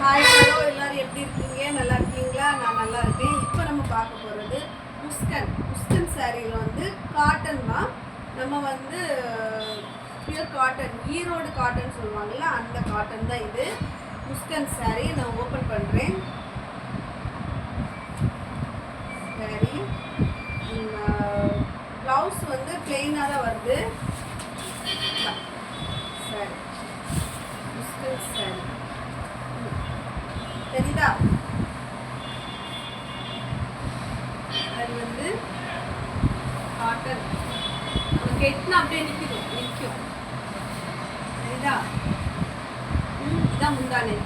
Hi hello எல்லாரும் எப்படி இருக்கீங்க? நல்லா இருக்கீங்களா? நான் நல்லா இருக்கேன். இப்போ நம்ம பார்க்க போகிறது முஸ்கன் முஸ்கன் சாரியில் வந்து காட்டன் தான். நம்ம வந்து பியூர் காட்டன் ஈரோடு காட்டன் சொல்லுவாங்கல்ல அந்த காட்டன் தான் இது. முஸ்கன் சாரி நான் ஓப்பன் பண்ணுறேன் சாரி ப்ளவுஸ் வந்து பிளெயினாக தான் வருது. சரி முஸ்கன் சாரி தெரியுதா அது வந்து காட்டன் நம்ம கெட்டினா அப்படியே நிற்கும் நிற்கும். தெரியுதா இதுதான் முந்தானை.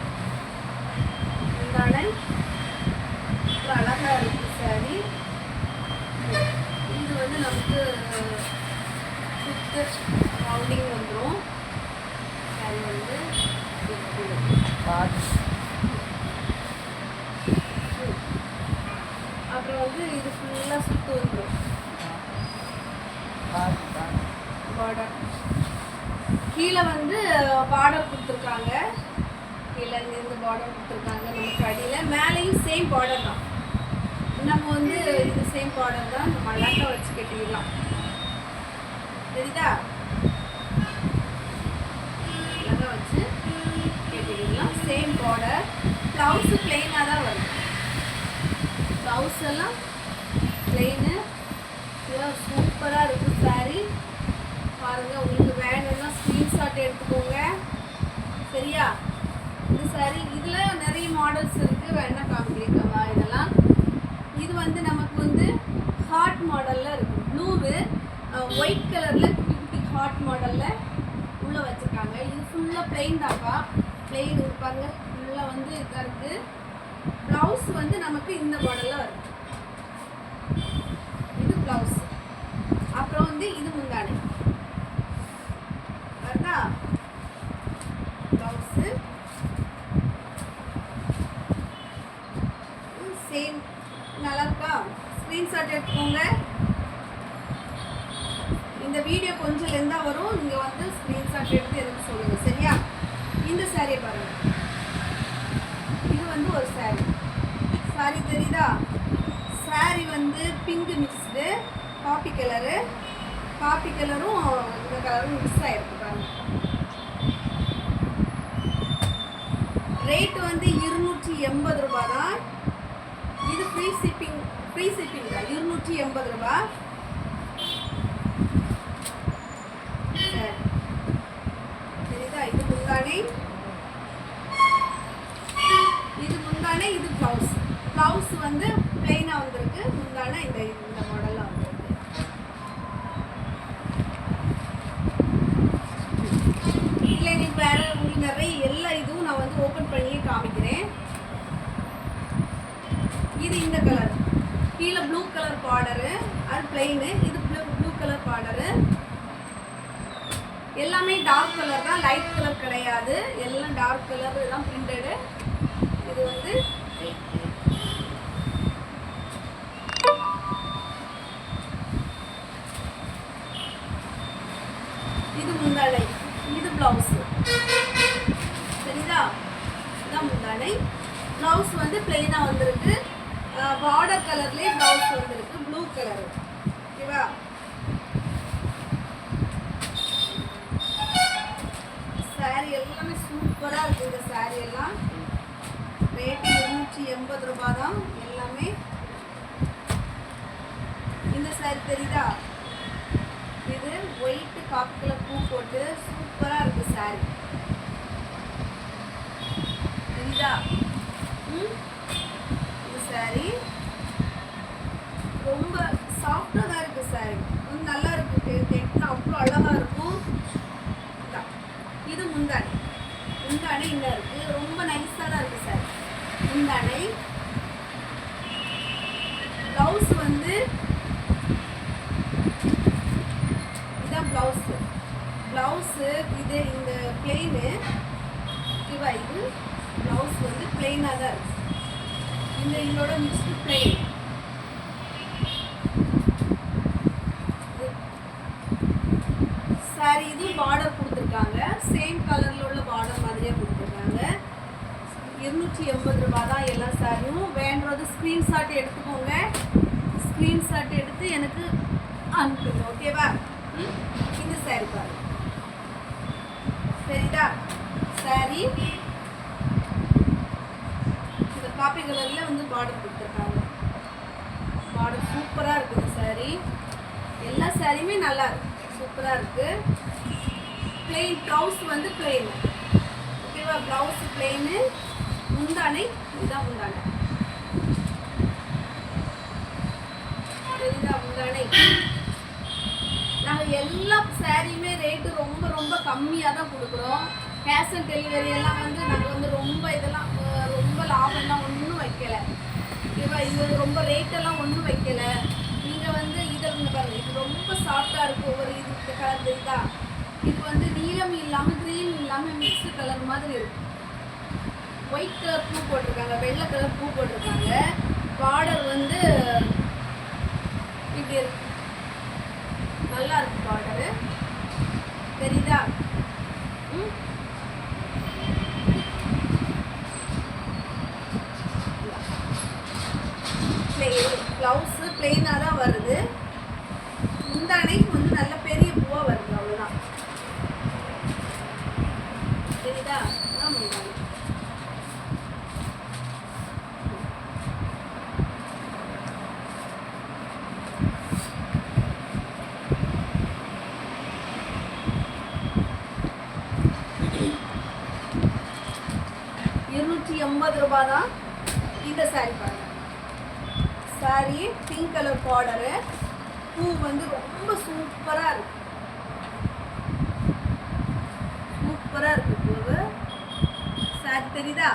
முந்தானை அழகா இருக்கு சாரி இது வந்து நமக்கு சுத்து ரவுண்டிங் வந்துடும் சாரி வந்து பார்த்து அப்புறம் வந்து இது ஃபுல்லாக சுத்து வந்துடும் பார்டர் கீழே வந்து பார்டர் கொடுத்துருக்காங்க. கீழே இருந்து பார்டர் கொடுத்துருக்காங்க நமக்கு அடியில். மேலேயும் சேம் பார்டர் தான். நம்ம வந்து இது சேம் பார்டர் தான். நம்ம அழகாக வச்சு கட்டிடலாம் தெரியுதா? அழகாக வச்சு கட்டிடலாம் சேம் பார்டர் ப்ளவுஸு பிளெயினாக தான் வரும். ப்ளவுஸ் எல்லாம் பிளெயினு சூப்பராக இருக்கும் சாரி பாருங்கள் உங்களுக்கு வேணும்னா ஸ்க்ரீன்ஷாட் எடுத்துக்கோங்க. சரியா? இந்த சாரி இதில் நிறைய மாடல்ஸ் இருக்குது வேணால் காமிக்கலாமா இதெல்லாம். இது வந்து நமக்கு வந்து ஹார்ட் மாடலில் இருக்குது ப்ளூவு ஒயிட் கலரில் குட்டி குட்டி ஹார்ட் மாடலில் உள்ளே வச்சுருக்காங்க. இது ஃபுல்லாக பிளெயின் தான்ப்பா பிளெயின் இருப்பாங்க ஃபுல்லாக வந்து இதாக இருக்குது ப்ளவுஸ் வந்து நமக்கு இந்த மாடலில் வரும் இது ப்ளவுஸ். அப்புறம் வந்து இது முந்தானை வருதா ப்ளவுஸு. சேம் நல்லா இருக்கா ஸ்க்ரீன்ஷாட் எடுத்துக்கோங்க. இந்த வீடியோ கொஞ்சம் லெந்தாக வரும். நீங்கள் வந்து ஸ்க்ரீன்ஷாட் எடுத்து எனக்கு சொல்லுங்கள் சரியா இந்த சாரியை பாருங்கள் இது வந்து ஒரு சாரி சாரி தெரியுதா சாரி வந்து pink mixed coffee colour. Coffee கலரும் இந்த கலரும் மிக்ஸ் ஆகிருக்கு பாருங்க. ரேட் வந்து இருநூற்றி எண்பது ரூபா தான் இது ஃப்ரீ ஷிப்பிங் ஃப்ரீ ஷிப்பிங் தான். இருநூற்றி எண்பது ரூபாய் சரி. தெரியுதா இது முந்தானை இது முந்தானை இது ப்ளவுஸ் ப்ளவுஸ் வந்து பிளெயினாக வந்திருக்கு முந்தானை இந்த இந்த மாடலில் வந்திருக்கு இல்லை எனக்கு வேற உங்களுக்கு நிறைய எல்லா இதுவும் நான் வந்து ஓப்பன் பண்ணியே காமிக்கிறேன் இது இந்த கலர் கீழே ப்ளூ கலர் பார்டரு அது பிளெயின் இது ப்ளூ ப்ளூ கலர் பார்டரு எல்லாமே டார்க் கலர் தான் லைட் கலர் கிடையாது. எல்லாம் டார்க் கலர் இதெல்லாம் பிரிண்டடு இது வந்து இது முந்தாடை இது பிளவுஸ் சரிதா இதான் முந்தாடை பிளவுஸ் வந்து பிளெயினாக வந்திருக்கு. பார்டர் கலர்லேயே பிளவுஸ் வந்திருக்கு. ப்ளூ கலர் ஓகேவா சாரி எல்லாமே சூப்பராக இருக்குது இந்த சாரி எல்லாம் ரேட்டு முப்பது ரூபாய் தான் எல்லாமே. இந்த சாரி தெரியுதா? இது ஒயிட் காப்பில் கலர் பூ போட்டு சூப்பராக இருக்கு சாரி தெரியுதா? ம்? இந்த சாரி ரொம்ப சாஃப்டாக தான் இருக்கு சாரி வந்து நல்லா இருக்கு. கெட்டினா அவ்வளோ அழகாக இருக்கும். இது முந்தானை முந்தானை இந்த இருக்கு. ரொம்ப நைஸாக தான் இருக்கு சார் முந்தானை ப்ளவுஸ் வந்து இதான் ப்ளவுஸு ப்ளவுஸு இது இந்த பிளெயின் ஓகேவா இது ப்ளவுஸ் வந்து பிளெயினாக தான் இந்த இதோட மிக்ஸ்டு பிளெயின் சாரி இது பார்டர் கொடுத்துருக்காங்க. சேம் கலரில் உள்ள பார்டர் மாதிரியே கொடுத்துருக்காங்க. இருநூற்றி எண்பது ரூபா தான் எல்லா சாரியும் வேண்டது ஸ்க்ரீன்ஷாட் எடுத்துக்கோங்க. ஸ்க்ரீன்ஷாட் எடுத்து எனக்கு அனுப்புங்க ஓகேவா ம்? இந்த சாரி பாருங்க சரிதா சாரி இந்த காப்பி கலரில் வந்து பார்டர் கொடுத்துருக்காங்க. பார்டர் சூப்பராக இருக்குது சாரி எல்லா சாரியுமே நல்லா இருக்கு. சூப்பராக இருக்கு. பிளெயின் ப்ளவுஸ் வந்து பிளெயின் ஓகேவா ப்ளவுஸ் பிளெயின் முந்தானை இதுதான் முந்தானை. தெரியுதா நாங்கள் எல்லா சாரியுமே ரேட்டு ரொம்ப ரொம்ப கம்மியாக தான் கொடுக்குறோம். கேஷ் ஆன் டெலிவரி எல்லாம் வந்து நாங்கள் வந்து ரொம்ப இதெல்லாம் ரொம்ப லாபம்லாம் ஒன்றும் வைக்கலை. ஓகேவா இது ரொம்ப ரேட்டெல்லாம் ஒன்றும் வைக்கலை. நீங்கள் வந்து இதில் வந்து பாருங்கள் இது ரொம்ப சாஃப்டாக இருக்குது ஒவ்வொரு இது இந்த கலர் தெரியுதா இது. வந்து நீளம் இல்லாமல் க்ரீன் இல்லாமல் மிக்ஸ்டு கலர் மாதிரி இருக்கும் ஒயிட் கலர் பூ போட்டிருக்காங்க வெள்ளை கலர் பூ போட்டிருக்காங்க. பார்டர் வந்து இப்படி இருக்கு நல்லா இருக்கு பார்டரு தெரியுதா ம் ப்ளவுஸு பிளெயினாக தான் வருது முந்தானைக்கு வந்து நல்ல பெரிய பூவாக வருது அவ்வளோதான் தெரியுதா அதான் முந்தானை இருநூற்றி எண்பது ரூபாய் தான் இந்த saree பாருங்க. Saree பிங்க் கலர் பார்டரு பூ வந்து ரொம்ப சூப்பராக இருக்கு. சூப்பராக இருக்கு பூவு சாரி தெரியுதா?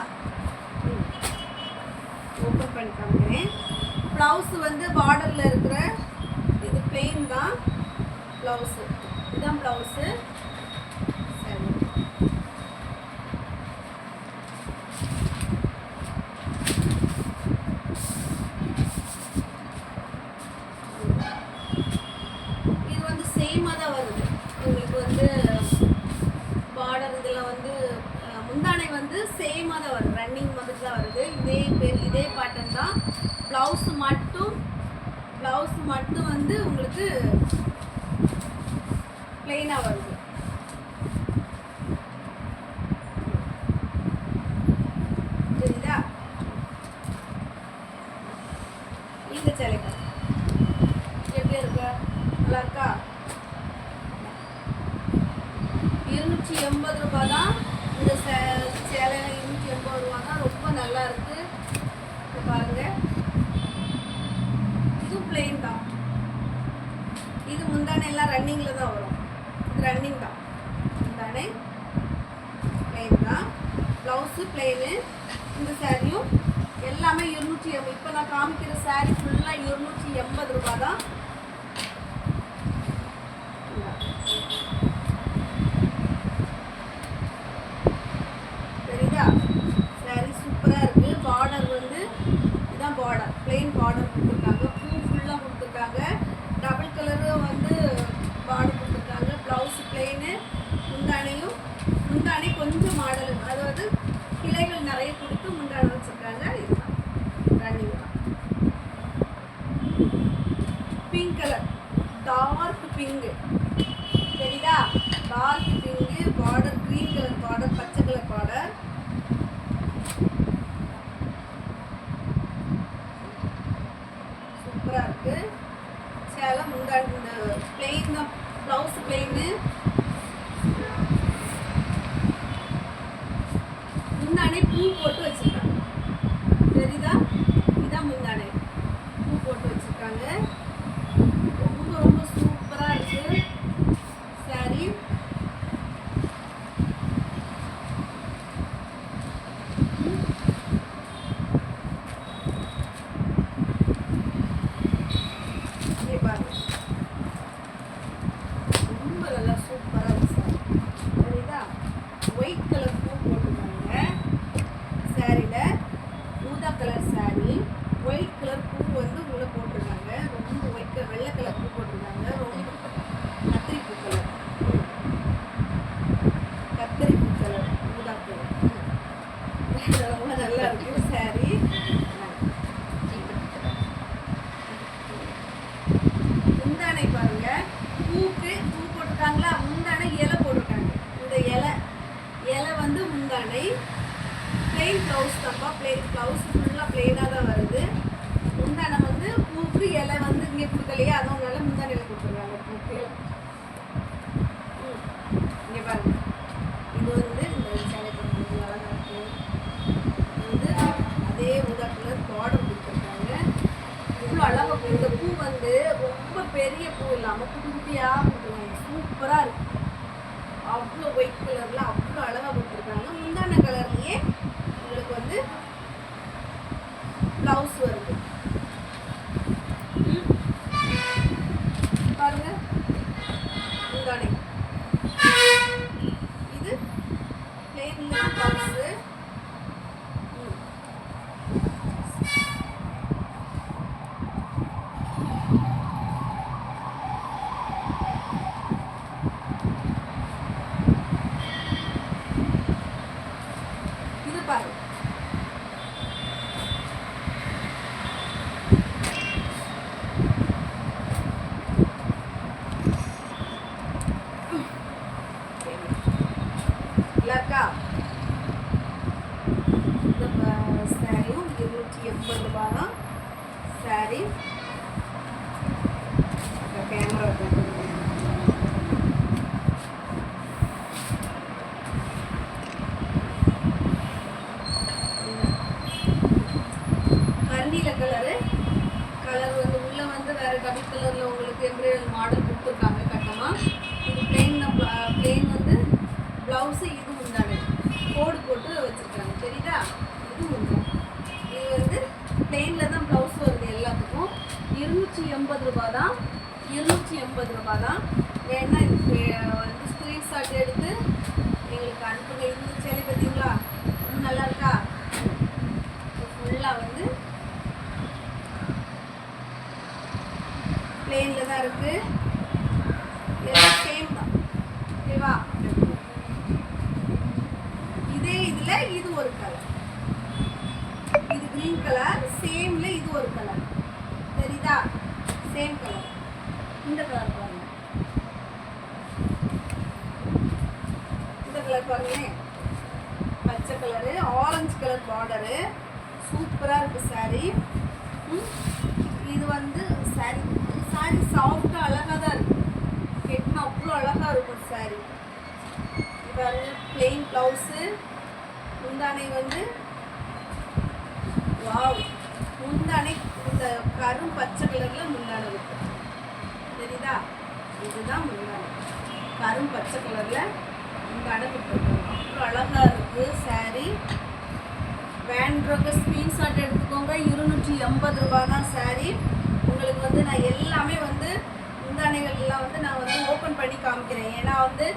ஓப்பன் பண்ணி காமிக்கிறேன் ப்ளவுஸ் வந்து பார்டரில் இருக்கிற இது பெயின் தான். ப்ளவுஸு இதுதான் ப்ளவுஸு சரி இது வந்து சேமாக தான் வருது உங்களுக்கு வந்து பார்டர் இதில் வந்து அஹ், முந்தானை வந்து சேமாக தான் வருது ரன்னிங் மாதிரி தான் வருது இதே பேர் இதே பேட்டர்ன் தான் ப்ளவுஸ் மட்டும் ப்ளவுஸ் மட்டும் வந்து உங்களுக்கு பிளெயினாக வருது தெரியுதா இந்த சேலைக்கா எப்படி இருக்கு நல்லா இருக்கா இருநூற்றி எண்பது ரூபாய் தான் இந்த சே- சேலை இருநூற்றி எண்பது ரூபா தான் ரொம்ப நல்லா இருக்கு இங்க பாருங்க இது பிளெயின் தான் இது முந்தானை எல்லாம் ரன்னிங்ல தான் வரும் இது ரன்னிங் தான் முந்தானை பிளெயின் தான் ப்ளவுஸு பிளெயின் இந்த சாரியும் எல்லாமே இருநூற்றி எண்பது இப்போ நான் காமிக்கிற சாரி ஃபுல்லாக இருநூற்றி எண்பது ரூபா தான் இந்தா. தெரியுதா சாரி சூப்பராக இருக்குது பார்டர் வந்து இதான் பார்டர் பிளெயின் பார்டர் கொடுத்துருக்காங்க பூ ஃபுல்லாக கொடுத்துருக்காங்க டபுள் கலரும் வந்து பார்டர் கொடுத்துருக்காங்க ப்ளவுஸ் பிளெயின் முந்தானையும் முந்தானை கொஞ்சம் மாடல் அதாவது கிளைகள் நிறைய கொடுத்து முந்தானை வச்சுருக்காங்க இதுதான் ரன்னிங் தான் பிங்க் கலர் டார்க் பிங்க் தெரியுதா dark pink border green colour border பச்சை கலர் பார்டர் சூப்பராக இருக்கு சேலை முந்தாடி இந்த பிளெயின் தான் ப்ளவுஸ் பிளெயின் முந்தானே பூ போட்டு வச்சு தெரியுதா இதான் முந்தானே பூ போட்டு வச்சிருக்காங்க ரொம்ப ரொம்ப சூப்பரா இருக்கு சாரி இங்கே பாருங்க ரொம்ப நல்லா சூப்பரா இருக்கு சாரி தெரியுதா ஒயிட் கலர் பூ போட்டுருக்காங்க சாரியில் ஊதா கலர் சாரி ஒயிட் கலர் பூ வந்து உள்ள போட்டிருக்காங்க ரொம்ப நல்லா இருக்கு saree முந்தானை பாருங்க பூக்கு பூ போட்டிருக்காங்களா முந்தானை இலை போட்டிருக்காங்க இந்த இலை இலை வந்து முந்தானை பிளெயின் ப்ளவுஸ் தான்ப்பா பிளெயின் ப்ளவுஸ் ஃபுல்லாக பிளெயினாக தான் வருது முந்தானை வந்து பூக்கு இலை வந்து இங்கே கொடுக்கலையே அதனால முந்தானையில் கொடுத்துருக்காங்க பூக்கு ம், இங்கே பாருங்க இது வந்து இந்த சேலை பண்ணுறது அழகாக இருக்கு இது வந்து அதே ஊதா கலர் பார்டர் கொடுத்துருக்காங்க இவ்வளோ அழகாக இந்த பூ வந்து ரொம்ப பெரிய பூ இல்லாமல் குட்டி குட்டியாக சூப்பராக இருக்கு. அவ்வளோ ஒயிட் கலரில் அவ்வளோ அழகாக கொடுத்துருக்காங்க முந்தான கலர்லேயே உங்களுக்கு வந்து ப்ளவுஸ் வருது ம். பாருங்க முந்தானை இது பிளெயின்ல ப்ளவுஸு இது பாரு இல்லக்கா இந்த சாரியும் இருநூற்றி எண்பது ரூபாய் தான் சாரி கேமரா கரண்டியில கலரு கலர் வந்து உள்ள வந்து வேற டபுள் கலர்ல உங்களுக்கு எம்ப்ராய்டரி மாடல் கொடுத்துருக்காங்க கட்டமா இது பிளெயின் பிளெயின் வந்து பிளவுஸ் இது முந்தானே கோடு போட்டு வச்சிருக்காங்க தெரியுதா இது முந்தானே இது வந்து பிளெயின்ல தான் பிளவுஸ் வருது எல்லாத்துக்கும் இருநூற்றி எண்பது ரூபாய் தான் முப்பது ரூபா ரூபாய் தான் வேணா வந்து ஸ்க்ரீன்ஷாட் எடுத்து எங்களுக்கு அனுப்புங்க. இந்த சேலை பார்த்தீங்களா? இன்னும் நல்லா இருக்கா? ஃபுல்லாக வந்து பிளேன்ல தான் இருக்குது சேம் தான். ஓகேவா? இதே இதில் இது ஒரு கலர் இது கிரீன் கலர் சேம்ல இது ஒரு கலர் சரிதா சேம் கலர் இந்த கலர் பாருங்க. இந்த கலர் பாருங்களேன் பச்சை கலரு ஆரஞ்சு கலர் பார்டரு சூப்பராக இருக்குது saree. இது வந்து saree saree சாஃப்டாக அழகாக தான் இருக்கும் கெட்டினா அவ்வளோ அழகாக இருக்கும் saree. இது பிளெயின் ப்ளவுஸு முந்தானை வந்து வாவ் முந்தானை இந்த கரும் பச்சை கலரில் முந்தானை இருக்கும் தெரியுதா? இதுதான் முந்தானை கரும் பச்சை கலரில் முந்தானை கொடுத்துருக்காங்க அவ்வளோ அழகாக இருக்குது saree. வேண்ட்ரோக்கு ஸ்க்ரீன்ஷாட் எடுத்துக்கோங்க. இருநூற்றி எண்பது ரூபா தான் saree. உங்களுக்கு வந்து நான் எல்லாமே வந்து முந்தானைகள்லாம் வந்து நான் வந்து ஓப்பன் பண்ணி காமிக்கிறேன். ஏன்னா வந்து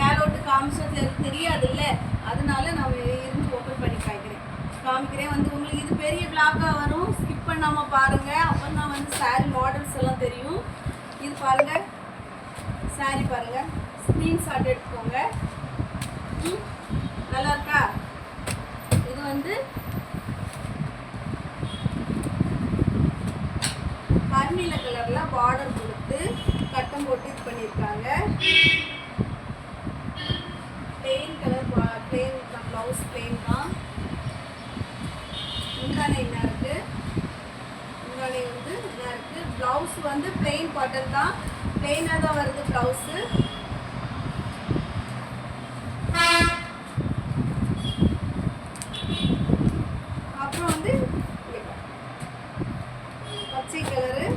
மேலோட்டு காமிச்சது எனக்கு தெரியாதுல்ல. அதனால நான் இருந்து ஓப்பன் பண்ணி காமிக்கிறேன். காமிக்கிறேன். வந்து உங்களுக்கு இது பெரிய பிளாக்காக வரும். ஸ்கிப் பண்ணாமல் பாருங்கள் அப்போ தான் வந்து saree மாடல்ஸ் எல்லாம் தெரியும். இது பாருங்கள் சாரி பாருங்கள் ஸ்க்ரீன்ஷாட் எடுத்துக்கோங்க. நல்லா இருக்கா? இது வந்து கருநீல கலர்ல பார்டர் கொடுத்து கட்டம் போட்டு இது பண்ணியிருக்காங்க. Plain colour plain blouse plain தான். இந்த வந்து என்ன இருக்கு ப்ளவுஸ் வந்து பிளெயின் காட்டன் தான். பிளெயினாக தான் வருது ப்ளவுஸு அப்புறம் வந்து பச்சை கலரு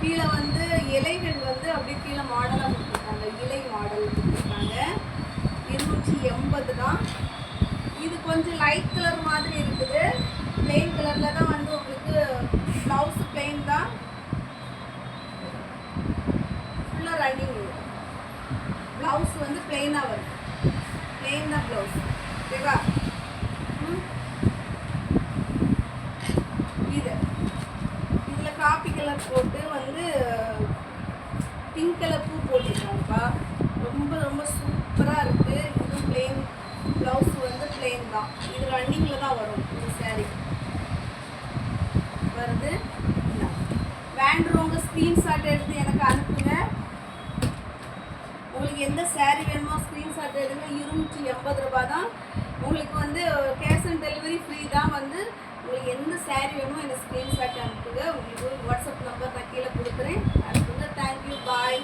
கீழே வந்து இலைகள் வந்து அப்படியே கீழே மாடலாக கொடுத்துருக்காங்க. இலை மாடல் கொடுத்துருக்காங்க. இருநூற்றி எண்பது தான். இது கொஞ்சம் லைட் கலர் மாதிரி இருக்குது. பிளெயின் கலரில் தான் வந்து உங்களுக்கு ப்ளவுஸ் பிளெயின் தான். கலர் வரும் ப்ளவுஸ் வந்து பிளெயினாக வரும் பிளெயின் தான் ப்ளவுஸ் ஓகேவா இது. இதில் காப்பி கலர் போட்டு வந்து பிங்க் கலர் பூ போட்டிருக்காங்கப்பா. ரொம்ப ரொம்ப சூப்பராக இருக்குது இது பிளெயின் ப்ளவுஸ் வந்து பிளெயின் தான். இது ரன்னிங்கில் தான் வரும் இந்த சேரீ வருது. வேண்டுறவங்க ஸ்க்ரீன்ஷாட் எடுத்து எந்த சேரீ வேணுமோ ஸ்க்ரீன்ஷாட் எடுங்க. இருநூற்றி எண்பது ரூபாய் தான் உங்களுக்கு வந்து கேஷ் ஆன் டெலிவரி ஃப்ரீ தான் வந்து உங்களுக்கு எந்த சேரீ வேணுமோ எனக்கு ஸ்க்ரீன்ஷாட் அனுப்புங்க. உங்களுக்கு வாட்ஸ்அப் நம்பர் நான் கீழே கொடுக்குறேன். அதுக்கு வந்து தேங்க்யூ பாய்